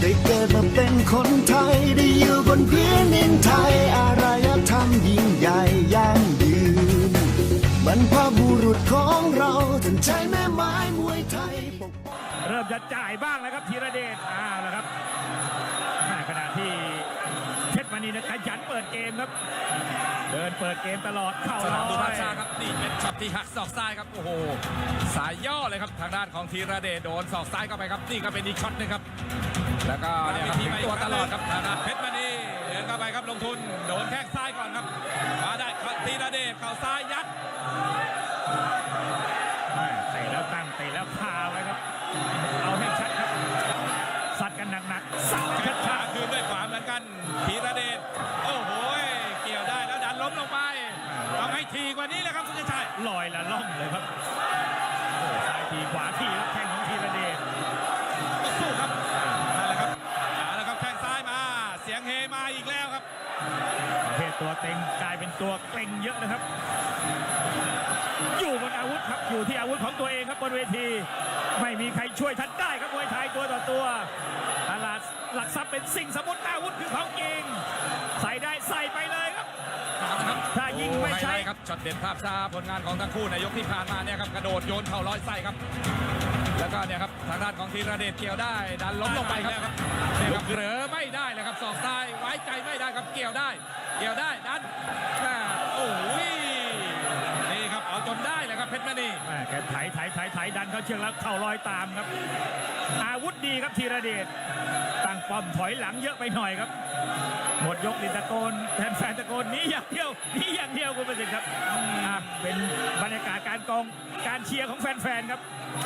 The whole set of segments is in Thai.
ได้เกิดมาเป็นคนไทย ได้อยู่บนพื้นดินไทย อารยธรรมยิ่งใหญ่ยั่งยืนบรรพบุรุษของเราท่านใช้แม่ไม้มวยไทยปกเริ่มจะจ่ายบ้างแล้วครับธีรเดชอ้าวแล้วครับแม่ขณะที่เพชรมณีนะขยันเปิดเกมครับ เดินเปิดเกมตลอดเข่าสลนามดูอภายพช้าครับนี่เป็นช็อตที่หักศอกซ้ายครับโอ้โหสายย่อเลยครับทางด้านของธีระเดชโดนศอกซ้ายเข้าไปครับนี่ก็เป็นอีกช็อตหนึงครับ แล้วก็เนี่ยครับถึงตัวตลอดครับทางด้านเพชรมณีเดินเข้าไปครับลงทุนโดนแข้งซ้ายก่อนครับมาได้ธีระเดชเข่าซ้ายยัดแม่เตะแล้วตั้งเตะแล้วคาไว้ครับ เอาให้ชัดครับ สัดกันหนักๆสัดกันแข้งขชัวาดคืนด้วยขวาเหมือนกันธีระเดชโอ้โหเกี่ยวได้แล้วดันล้มลงไปต้องให้ทีกว่านี้แหละครับคุณชัยๆลอยละล่องเลยครับโอ้ซ้ายทีขวาทีครับแข้ง ตัวเต็งกลายเป็นตัวเกร็งเยอะนะครับ อยู่บนอาวุธครับอยู่ที่อาวุธของตัวเองครับบนเวที ไม่มีใครช่วยท่านได้ครับมวยไทยตัวต่อตัวตลาดหลักทรัพย์เป็นสิ่งสมมติอาวุธคือของจริงใส่ได้ใส่ไปเลยครับ ถ้ายิงไม่ใช่โอ้ฮลท์ครับช็อตเด็ดภาพช้าผลงานของทั้งคู่ในยกที่ผ่านมาเนี่ยครับกระโดดโยนเข่าร้อยไส้ครับ แล้วก็เนี่ยครับทางด้านของธีรเดชเกี่ยวได้ ดันล้มลงไปครับเนี่ยครับเหลือไม่ได้เลยครับศอกซ้าย ไว้ใจไม่ได้ครับเกี่ยวได้ เกี่ยวได้ดันแม่โอ้ยนี่ครับเอาจนได้เลยครับเพชรมณีแม่แกไถไถไถไถดันเข้าเชือกแล้วเข่าลอยตามครับ อาวุธดีครับธีรเดชตั้งป้อมถอยหลังเยอะไปหน่อยครับ หมดยกดิตะโกนแฟนๆตะโกนหนี้อย่างเดียวหนี้อย่างเดียวคุณประสิทธิ์ครับอะเป็นบรรยากาศการกองการเชียร์ของแฟนๆครับ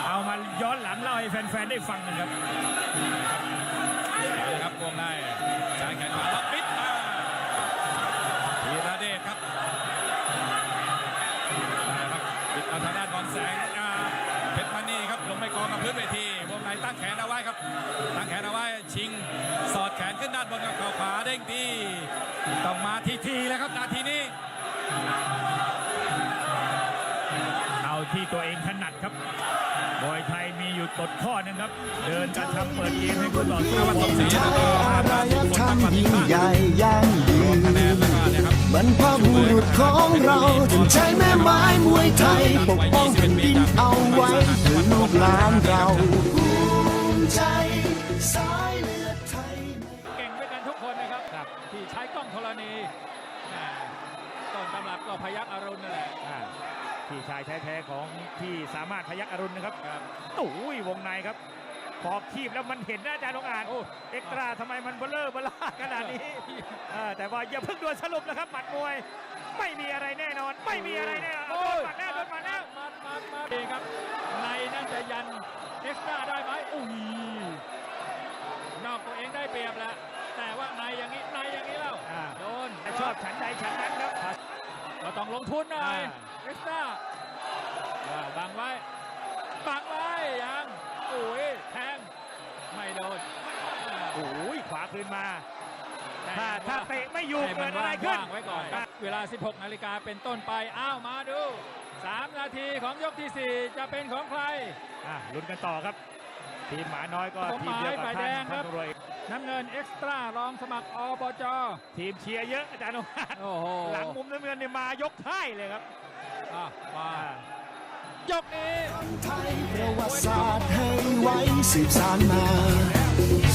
เอามาย้อนหลังเล่าให้แฟนๆได้ฟังกันครับเอาละครับวงใน ตั้งแขนเอาไว้ชิง สอดแขนขึ้นด้านบนกับเข่าขวาเด้งดีต้องมาทีทีๆแล้วครับนาทีนี้เอาที่ตัวเองถนัดครับบอยไทยมีอยู่กฎข้อหนึงครับ เดินกระทำเปิดเกมให้คู่ต่อสู้ว่าสมศรีไทแล้วยก็อารยธรรมยิ่งใหญ่ยั่งยืรวมคะแนนนแล้วก็เนี่ยครับบรรพบุรุษของเราท่านใช้แม่ไม้มวยไทย ปกป้องแผ่นดินเอาไว้เพื่อลูกหลานเราภูมิใจ สายเลือดไทยเก่งด้วยกันทุกคนนะครับที่ใช้กล้องธรณีแหม่ต้นตำรับก็พยักอรุณนั่นแหละ อ่าพี่ชายแท้ๆของพี่สามารถพยักอรุณนะครับโอ้ยวงในครับ พอคีบแล้วมันเห็นนะอาจารย์องอาจโอ้ เอ็กตร้าทำไมมันเบลอเบลาขนาดนี้เออแต่ว่าอย่าเพิ่งด่วนสรุปนะครับหมัดมวย ไม่มีอะไรแน่นอน ไม่มีอะไรแน่นอนโดนหมัดแน่โดนหมัดแน่มามามาดีครับ ในนั่นจะยันเอ็กซ์ตร้าได้ไหมอุ้ยน อกตัวเองได้เปรียบแล้วแต่ว่าในอย่างนี้ในอย่างนี้แล้วอ่า โดนชอบฉันใดฉันนั้นครับ ก็ต้องลงทุนหน่อยอ่า เอ็กซ์ตร้าอ่าบังไว้บังไว้ยังอุ้ยแทงไม่โดนอ่า โอ้ยขวาคืนมาแต่ถ้าถ้าเตะไม่อยู่ให้เกิมัดนอะไรว่างขึ้น ว่างไว้ก่อนครับเวลา 16 นาฬิกาเป็นต้นไป อ้าวมาดู 3 นาทีของยกที่4 จะเป็นของใคร อะลุ้นกันต่อครับ ทีมหมาน้อยก็ผมทีมเดียวกับหมายท่านแดงครัท่านบ ตำรวจ น้ำเงินเอ็กซ์ตร้ารองสมัครอบจทีมเชียร์เยอะอาจารย์องอาจโอ้โหหลังมุมน้ำเงินเนี่ยมายกค่ายเลยครับอะมาอ่ายกนี้ไทยประวัติศาสตร์ให้ไว้สืบสานมา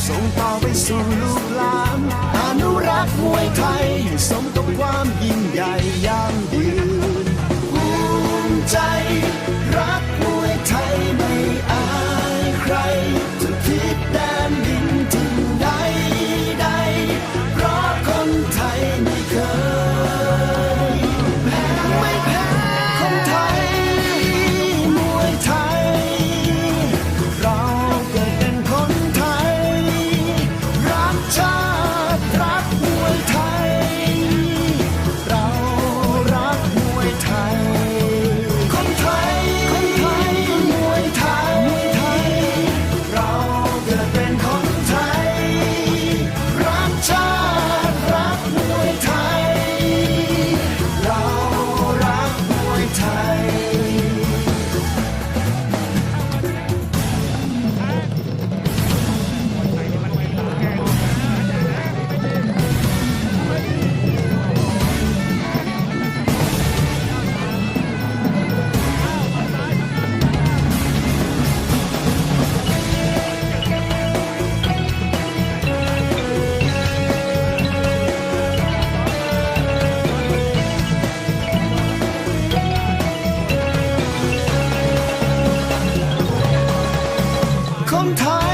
ส่งต่อไปสู่ลูกหลานอนุรักษ์มวยไทยให้สมกับความยิ่งใหญ่ยั่งยืน 他